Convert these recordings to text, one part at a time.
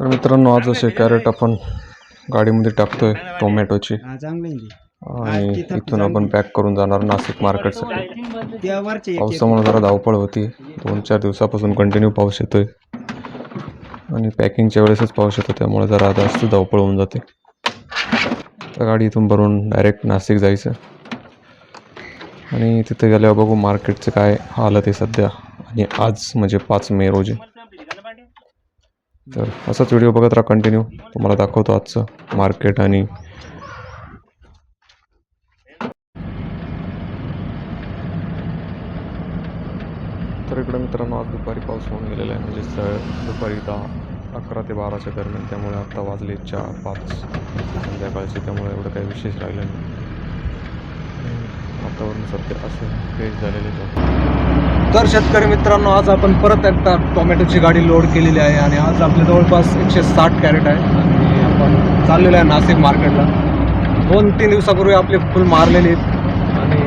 तर मित्रांनो आज असे कॅरेट आपण गाडीमध्ये टाकतोय टोमॅटोची. आणि इथून आपण पॅक करून जाणार नाशिक मार्केटसाठी पावसामुळे जरा धावपळ होती. दोन चार दिवसापासून कंटिन्यू पाऊस येतोय. आणि पॅकिंगच्या वेळेसच पाऊस येतो त्यामुळे जरा जास्त धावपळ होऊन जाते. तर गाडी इथून भरून डायरेक्ट नाशिक जायचं. आणि तिथे गेल्यावर बघू मार्केटचं काय हालत आहे सध्या. आणि आज म्हणजे पाच मे रोजी. तर असाच व्हिडिओ बघत राहा कंटिन्यू तुम्हाला दाखवतो आजचं मार्केट आणि तर इकडं मित्रांनो आज दुपारी पाऊस होऊन गेलेला आहे. म्हणजे सर दुपारी दहा अकरा ते बाराच्या दरम्यान. त्यामुळे आत्ता वाजले चार पाच. संध्याकाळचे त्यामुळे एवढं काही विशेष राहिलं नाही. वातावरण सध्या असं फ्रेश झालेले तर शेतकरी मित्रांनो आज आपण परत एकदा टोमॅटोची गाडी लोड केलेली आहे आणि आज आपल्या जवळपास एकशे साठ कॅरेट आहे. आणि आपण चाललेलो आहे नाशिक मार्केटला. दोन तीन दिवसापूर्वी आपले फुल मारलेले आहेत. आणि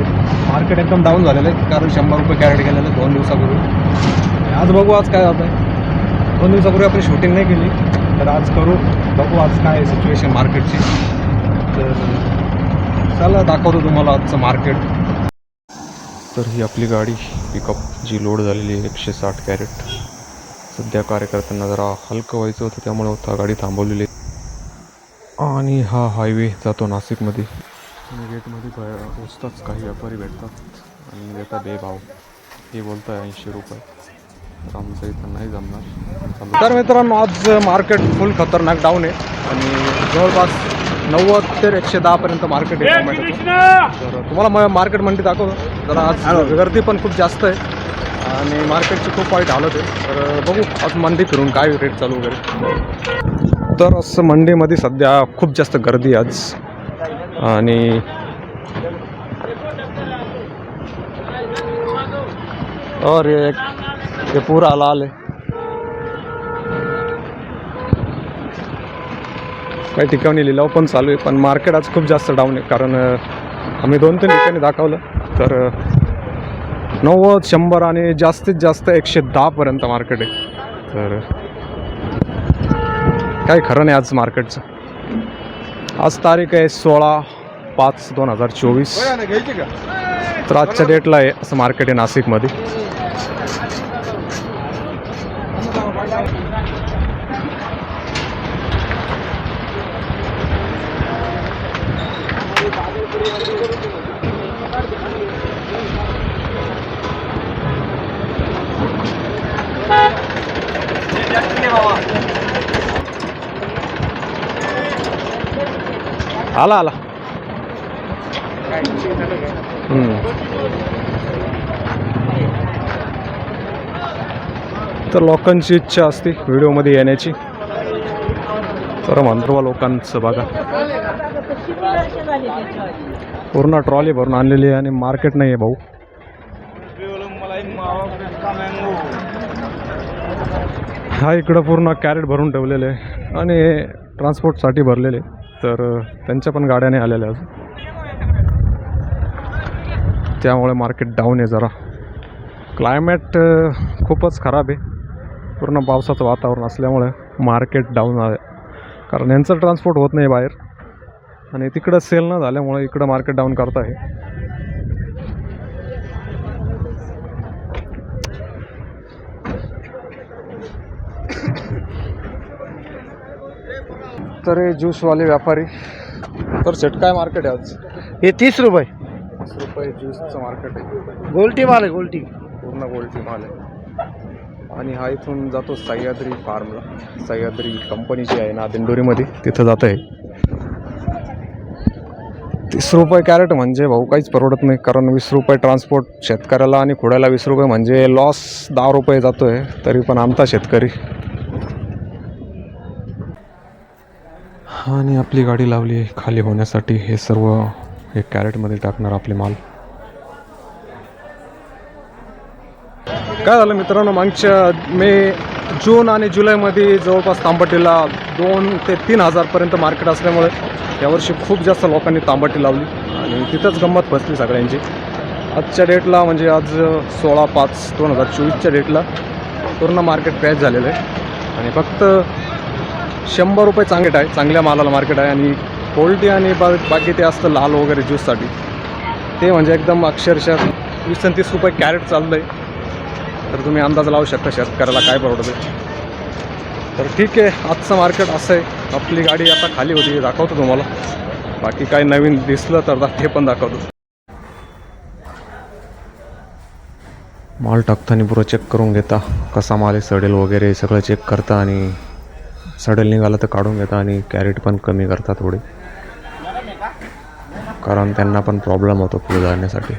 मार्केट एकदम डाऊन झालेलं आहे कारण शंभर रुपये कॅरेट गेलेलं आहे दोन दिवसापूर्वी. आज बघू आज काय होतं आहे दोन दिवसापूर्वी आपण शूटिंग नाही केली. तर आज करू बघू आज काय सिच्युएशन मार्केटची तर चला दाखवतो तुम्हाला आजचं मार्केट तर ही आपली गाडी पिकअप जी लोड झालेली आहे एकशे साठ कॅरेट सध्या कार्यकर्त्यांना जरा हलकं व्हायचं होतं त्यामुळे होता गाडी थांबवलेली आणि हा हायवे जातो नाशिकमध्ये. आणि गेटमध्ये पोचताच काही व्यापारी भेटतात आणि देतात बेभाव हे बोलत आहे ऐंशी रुपये. तर आमचं इथं नाही जमणार. तर मित्रांनो आज मार्केट फुल खतरनाक डाऊन आहे. आणि जवळपास नव्वद ते एकशे दहापर्यंत मार्केट आहे टोमॅटोचं तर तुम्हाला म मार्केट मंडी दाखवतो. जरा आज गर्दी पण खूप जास्त आहे. आणि मार्केटची खूप वाईट हालत आहे. तर बघू आज मंडी फिरून काय रेट चालू वगैरे. तर असं मंडीमध्ये सध्या खूप जास्त गर्दी आहे आज. आणि और एक ये पूरा लाल है काही ठिकाणी लिलाव पण चालू आहे पण मार्केट आज खूप जास्त डाऊन आहे. कारण आम्ही दोन तीन ठिकाणी दाखवलं. तर नव्वद शंभर आणि जास्तीत जास्त एकशे दहापर्यंत मार्केट आहे. तर काही खरं नाही आज मार्केटचं आज तारीख आहे सोळा पाच दोन हजार चोवीस. तर आजच्या डेटला आहे असं मार्केट आहे नाशिकमध्ये. आला आला. तर लोकांची इच्छा असते व्हिडिओमध्ये येण्याची. तर मंत्रवा लोकांचं बघा. पूर्ण ट्रॉली भरून आणलेली आहे आणि मार्केट नाही आहे भाऊ. हा इकडं पूर्ण कॅरेट भरून ठेवलेले आहे आणि ट्रान्सपोर्टसाठी भरलेले तर त्यांच्या पण गाड्या नाही आलेल्या अजून. त्यामुळे मार्केट डाऊन आहे जरा. क्लायमेट खूपच खराब आहे. पूर्ण पावसाचं वातावरण असल्यामुळे मार्केट डाऊन आहे. कारण यांचं ट्रान्सपोर्ट होत नाही बाहेर. आणि तिकडं सेल न झाल्यामुळे इकडं मार्केट डाऊन करत आहे. तर हे ज्यूसवाले व्यापारी. तर सेट काय मार्केट आहे आज? हे तीस रुपये. वीस रुपये ज्यूसचं मार्केट आहे. गोल्टी माल आहे गोल्टी. पूर्ण गोल्टी माल आहे. आणि हा इथून जातो सह्याद्री फार्मला सह्याद्री कंपनी जी आहे ना दिंडोरीमध्ये तिथं जात आहे तीस रुपये कॅरेट म्हणजे भाऊ काहीच परवडत नाही कारण वीस रुपये ट्रान्सपोर्ट शेतकऱ्याला आणि खोड्याला वीस रुपये म्हणजे लॉस दहा रुपये जातो आहे तरी पण आमचा शेतकरी. आणि आपली गाडी लावली आहे खाली होण्यासाठी हे सर्व हे कॅरेटमध्ये टाकणार आपले माल. काय झालं मित्रांनो मागच्या मे जून आणि जुलैमध्ये जवळपास तांबटीला दोन ते तीन हजारपर्यंत मार्केट असल्यामुळे यावर्षी खूप जास्त लोकांनी तांबटी लावली आणि तिथंच गंमत बसली सगळ्यांची. आजच्या डेटला म्हणजे आज सोळा पाच दोन हजार चोवीसच्या डेटला पूर्ण मार्केट क्रॅश झालेलं आहे. आणि फक्त शंभर रुपये चांगलेट आहे चांगल्या मालाला मार्केट आहे आणि पोल्टी आणि बा बाकी ते असतं लाल वगैरे ज्यूससाठी ते म्हणजे एकदम अक्षरशः वीस आणि तीस रुपये कॅरेट चाललं आहे तर तुम्ही अंदाज लावू शकता शेतकऱ्याला काय परवडतं तर ठीक आहे आजचं मार्केट असं आहे. आपली गाडी आता खाली होती दाखवतो तुम्हाला. बाकी काय नवीन दिसलं तर ते पण दाखवतो. माल टाकताना पुरं चेक करून घेता कसा माल आहे सडेल वगैरे सगळं चेक करता आणि सडेल निघाला तर काढून घेता आणि कॅरेट पण कमी करता थोडी. कारण त्यांना पण प्रॉब्लेम होतो पुढे जाण्यासाठी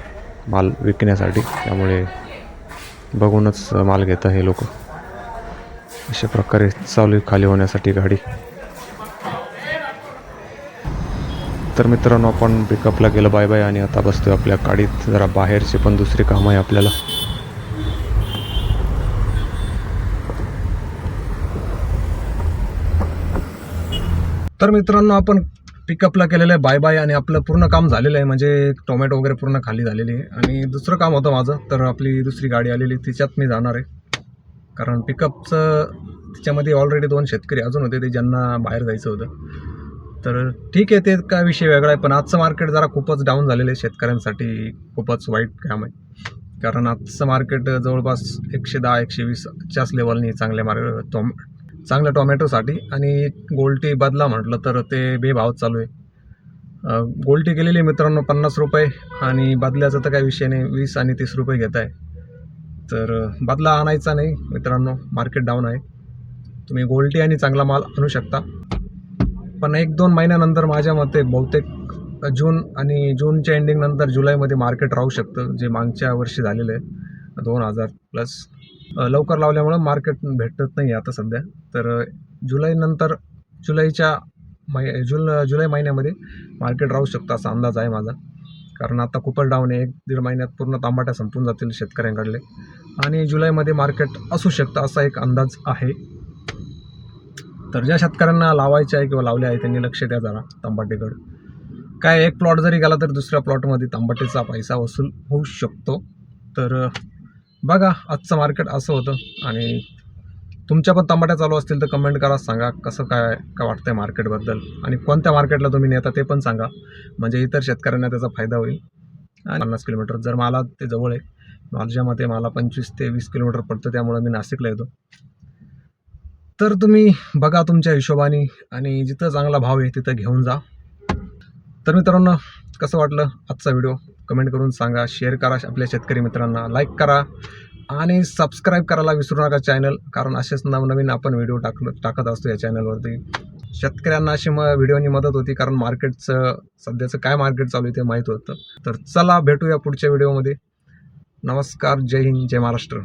माल विकण्यासाठी. त्यामुळे बघूनच माल घेता हे लोक. अशा प्रकारे चालू आहे खाली होण्यासाठी गाडी. तर मित्रांनो आपण पिकअपला गेलं. बाय बाय आणि आता बसतोय आपल्या गाडीत. जरा बाहेरचे पण दुसरी कामं आहे आपल्याला. तर मित्रांनो आपण पिकअपला केलेलं आहे. बाय बाय आणि आपलं पूर्ण काम झालेलं आहे. म्हणजे टोमॅटो वगैरे पूर्ण खाली झालेली आहे. आणि दुसरं काम होतं माझं. तर आपली दुसरी गाडी आलेली तिच्यात मी जाणार आहे. कारण पिकअपचं तिच्यामध्ये ऑलरेडी दोन शेतकरी अजून होते. ते ज्यांना बाहेर जायचं होतं. तर ठीक आहे ते काय विषय वेगळा आहे पण आजचं मार्केट जरा खूपच डाऊन झालेलं आहे शेतकऱ्यांसाठी खूपच वाईट काम आहे. कारण आजचं मार्केट जवळपास एकशे दहा एकशे वीसच्याच लेवलनी चांगल्या मार्केट टोम चांगल्या टोमॅटोसाठी. आणि गोल्टी बदला म्हटलं तर ते बेभाव चालू आहे. गोल्टी गेलेली मित्रांनो पन्नास रुपये आणि बदल्याचा तर काही विषय नाही वीस आणि तीस रुपये घेत आहे. तर बदला आणायचा नाही मित्रांनो मार्केट डाऊन आहे. तुम्ही गोल्टी आणि चांगला माल आणू शकता. पण एक दोन महिन्यानंतर माझ्या मते बहुतेक जून आणि जूनच्या एंडिंगनंतर जुलैमध्ये मार्केट राहू शकतं जे मागच्या वर्षी झालेलं आहे. दोन हजार प्लस लवकर लावल्यामुळं मार्केट भेटत नाही आता सध्या. तर जुलैनंतर जुलैच्या मै जुल जुलै महिन्यामध्ये मार्केट राहू शकतं असा अंदाज आहे माझा. कारण आता खूपच डाऊन आहे. एक दीड महिन्यात पूर्ण तांबाट्या संपून जातील शेतकऱ्यांकडले. आणि जुलैमध्ये मार्केट असू शकतं असा एक अंदाज आहे. तर ज्या शेतकऱ्यांना लावायचे आहे किंवा लावले आहे त्यांनी लक्ष द्या जरा तंबाटेकडं. काय एक प्लॉट जरी गेला तर दुसऱ्या प्लॉटमध्ये तंबाटेचा पैसा वसूल होऊ शकतो. तर बघा आजचं मार्केट असं होतं. आणि तुमच्या पण तंबाट्या चालू असतील तर कमेंट करा सांगा कसं काय काय आहे मार्केटबद्दल आणि कोणत्या मार्केटला तुम्ही नेता ते पण सांगा. म्हणजे इतर शेतकऱ्यांना त्याचा फायदा होईल. आणि पन्नास किलोमीटर जर मला ते जवळ आहे माझ्या मते मला पंचवीस ते वीस किलोमीटर पडतं त्यामुळे मी नाशिकला येतो. तर तुम्ही बघा तुमच्या हिशोबाने आणि जिथं चांगला भाव आहे तिथं घेऊन जा. तर मित्रांनो कसं वाटलं आजचा व्हिडिओ? कमेंट करून सांगा शेअर करा आपल्या शेतकरी मित्रांना लाईक करा आणि सबस्क्राईब करायला विसरू नका चॅनल कारण असेच नवनवीन आपण व्हिडिओ टाक टाकत असतो या चॅनलवरती शेतकऱ्यांना अशी म व्हिडिओनी मदत होती कारण मार्केटचं सध्याचं काय मार्केट चालू आहे ते माहीत होतं. तर चला भेटूया पुढच्या व्हिडिओमध्ये नमस्कार जय हिंद जय महाराष्ट्र.